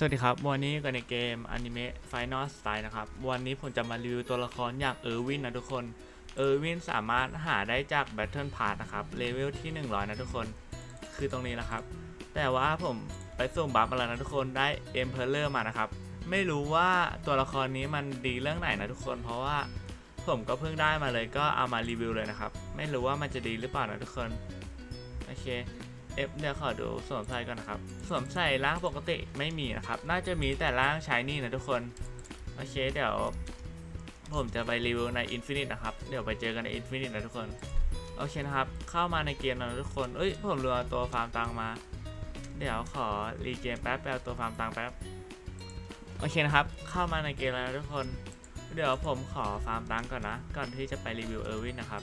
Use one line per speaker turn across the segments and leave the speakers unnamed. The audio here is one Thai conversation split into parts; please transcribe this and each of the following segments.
สวัสดีครับ วันนี้กันในเกม Anime Final Style นะครับ วันนี้ผมจะมารีวิวตัวละครอย่างเออร์วินนะทุกคน เออร์วินสามารถหาได้จาก Battle Pass นะครับ เลเวลที่ 100 นะทุกคน คือตรงนี้นะครับ แต่ว่าผมไปส่งบัฟมาแล้วนะทุกคน ได้ Emperor มานะครับ ไม่รู้ว่าตัวละครนี้มันดีเรื่องไหนนะทุกคน เพราะว่าผมก็เพิ่งได้มาเลยก็เอามารีวิวเลยนะครับ ไม่รู้ว่ามันจะดีหรือเปล่านะทุกคน โอเค เอฟเดี๋ยวขอดูสวมใส่ก่อนนะครับ สวมใส่ร่างปกติไม่มีนะครับ น่าจะมีแต่ร่างชายนี่นะทุกคน โอเคเดี๋ยว ผมจะไปรีวิวใน Infinite นะครับ เดี๋ยวไปเจอกันใน Infinite นะทุกคน โอเคนะครับ เข้ามาในเกมแล้วนะทุกคน เอ้ย ผมรวมตัวฟาร์มตังมา เดี๋ยวขอรีเกมแป๊บแป๊บตัวฟาร์มตังแป๊บ โอเคนะครับ เข้ามาในเกมแล้วทุกคน เดี๋ยวผมขอฟาร์มตังก่อนนะ ก่อนที่จะไปรีวิวเออร์วินนะครับ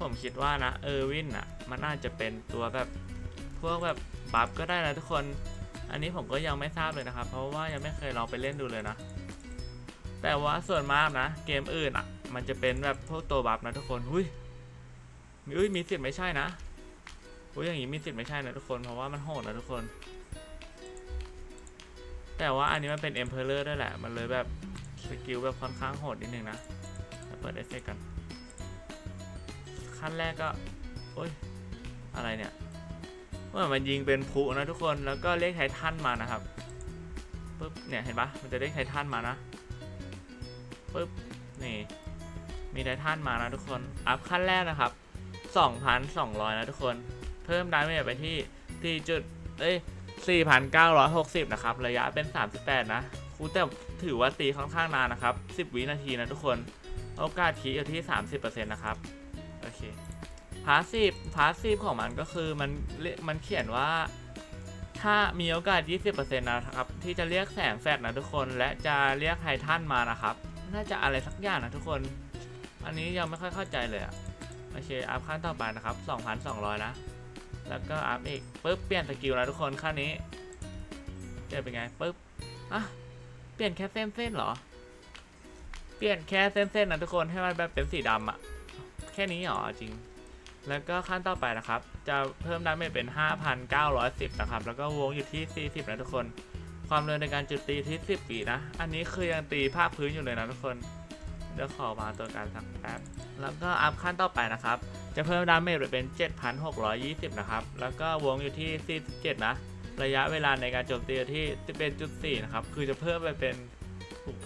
ผมคิดว่านะเออร์วินอะ มันน่าจะเป็นตัวแบบพวกแบบบัฟก็ได้นะทุกคน อันนี้ผมก็ยังไม่ทราบเลยนะครับ เพราะว่ายังไม่เคยลองไปเล่นดูเลยนะ แต่ว่าส่วนมากนะ เกมอื่นอะ มันจะเป็นแบบพวกตัวบัฟนะทุกคนหุ้ยมีอุ้ยมีสิทธิ์ไม่ใช่นะอุ้ยอย่างนี้มีสิทธิ์ไม่ใช่นะทุกคนเพราะว่ามันโหดนะทุกคน แต่ว่าอันนี้มันเป็นเอ็มเพลเลอร์ด้วยแหละ มันเลยแบบสกิลแบบค่อนข้างโหดนิดนึงนะเปิดเอฟเฟกต์กันขั้นแรกก็โอ้ย อะไรเนี่ยเมื่อมันยิงเป็นพลุนะทุกคนแล้วก็เรียกไททันมานะครับปึ๊บเนี่ยเห็นปะมันจะเรียกไททันมานะปึ๊บนี่มีไททันมานะทุกคนอัพขั้นแรกนะครับ 2,200 นะทุกคน เพิ่มดาเมจไปที่ 4 จุดเอ้ย4,960 นะครับ ระยะเป็น 38 นะคูแต่ถือว่าตีค่อนข้างนานนะครับ 10 วินาทีนะทุกคน โอกาสคีอยู่ที่ 30%นะครับ โอเค พาสซีฟพาสซีฟของมันก็คือมันมันเขียนว่า ถ้ามีโอกาส 20%นะครับ ที่จะเรียกแสงแฟลชนะทุกคน และจะเรียกไททันมานะครับ น่าจะอะไรสักอย่างนะทุกคน อันนี้ยังไม่ค่อยเข้าใจเลยอะโอเค อัพขั้นต่อไปนะครับ 2,200 นะ แล้วก็อัพอีกปุ๊บ เปลี่ยนสกิลนะทุกคนขั้นนี้จะเป็นไงปุ๊บ อะ เปลี่ยนแค่เส้นเส้นเหรอ เปลี่ยนแค่เส้นๆนนะทุกคนให้มันแบบเป็นสีดำอะแค่นี้หรอจริง แล้วก็ขั้นต่อไปนะครับ จะเพิ่มดาเมจเป็น 5,910 นะครับ แล้วก็วงอยู่ที่ 40 นะทุกคน ความเร็วในการจุดตีที่ 10 ปีนะ อันนี้คือยังตีภาคพื้นอยู่เลยนะทุกคน เดี๋ยวขอมาตัวการสักแป๊บ แล้วก็อัพขั้นต่อไปนะครับ จะเพิ่มดาเมจไปเป็น 7,620 นะครับ แล้วก็วงอยู่ที่ 47 นะ ระยะเวลาในการโจมตีอยู่ที่ 11.4 นะครับ คือจะเพิ่มไปเป็น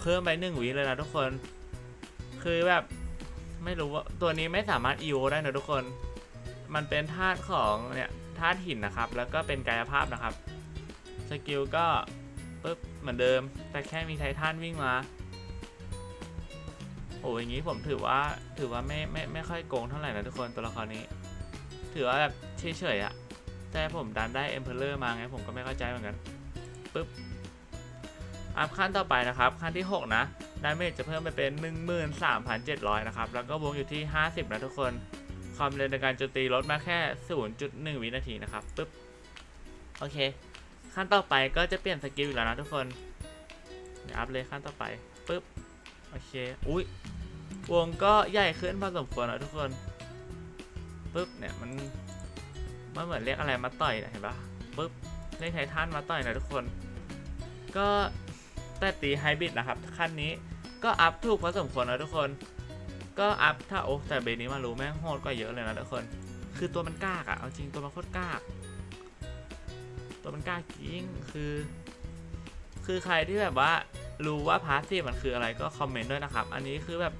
เพิ่มไป1วิเลยนะทุกคน คือแบบ ไม่รู้ว่าตัวนี้ไม่สามารถ EO ได้นะทุกคน มันเป็นธาตุของเนี่ยธาตุหินนะครับ แล้วก็เป็นกายภาพนะครับ สกิลก็ปึ๊บเหมือนเดิม แต่แค่มีไททันวิ่งมา โอ้ยอย่างนี้ผมถือว่าถือว่าไม่ไม่ไม่ค่อยโกงเท่าไหร่นะทุกคนตัวละครนี้ ถือว่าแบบเฉยๆอะแต่ผมดันได้ Emperor มาไงผมก็ไม่เข้าใจเหมือนกันปึ๊บอัพขั้นต่อไปนะครับ ขั้นที่ 6 นะดาเมจจะเพิ่มไปเป็น 13,700 นะครับ แล้วก็วงอยู่ที่ 50 นะทุกคน ความเร็วในการโจมตีลดมาแค่ 0.1 วินาทีนะครับปึ๊บโอเค ขั้นต่อไปก็จะเปลี่ยนสกิลอีกแล้วนะทุกคนเดี๋ยวอัพเลยขั้นต่อไปปึ๊บโอเคอุ้ยวงก็ใหญ่ขึ้นพอสมควรนะทุกคนปึ๊บเนี่ยมันมันเหมือนเรียกอะไรมาต่อยนะเห็นปะปึ๊บเรียกไททันมาต่อยนะทุกคน ก็แต่ตีไฮบริดนะครับขั้นนี้ก็อัพถูกพอสมควรนะทุกคน ก็อัพถ้าโอ้แต่เบนี้มารู้แม่งโหดกว่าเยอะเลยนะทุกคน คือตัวมันกล้ากอะเอาจริงตัวมันโคตรกล้ากตัวมันกล้ากจริงคือ คือใครที่แบบว่ารู้ว่าพาสซีฟมันคืออะไรก็คอมเมนต์ด้วยนะครับ อันนี้คือแบบ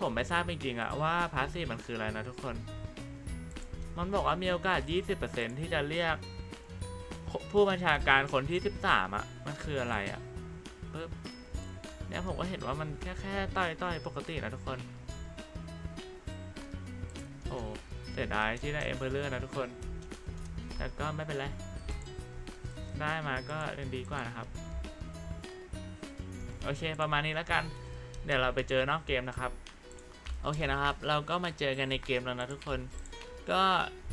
ผมไม่ทราบจริงๆอะว่าพาสซีฟมันคืออะไรนะทุกคน มันบอกว่ามีโอกาส 20%ที่จะเรียกผู้บัญชาการคนที่ 13อะมันคืออะไรอะปึ๊บเนี่ยผมก็เห็นว่ามันแค่แค่ต่อยต่อยปกตินะทุกคน สียดายที่ได้เอ็มเพลเลอร์นะทุกคน แต่ก็ไม่เป็นไร ได้มาก็ยังดีกว่านะครับ โอเคประมาณนี้แล้วกัน เดี๋ยวเราไปเจอนอกเกมนะครับ โอเคนะครับ เราก็มาเจอกันในเกมแล้วนะทุกคน ก็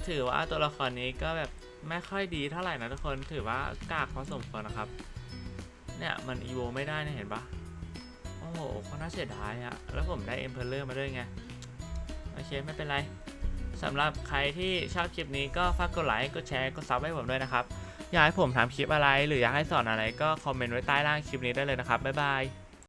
ถือว่าตัวละครนี้ก็แบบไม่ค่อยดีเท่าไหร่นะทุกคน ถือว่ากากพอสมควรนะครับ เนี่ยมันอีโวไม่ได้เนี่ยเห็นปะโอ้โหก็น่าเสียดายอะแล้วผมได้เอ็มเพลเลอร์มาด้วยไง โอเค ไม่เป็นไร สำหรับใครที่ชอบคลิปนี้ก็ฝากกดไลค์ กดแชร์ กดซับให้ผมด้วยนะครับ อยากให้ผมทำคลิปอะไร หรืออยากให้สอนอะไรก็คอมเมนต์ไว้ใต้ล่างคลิปนี้ได้เลยนะครับ บ๊ายบาย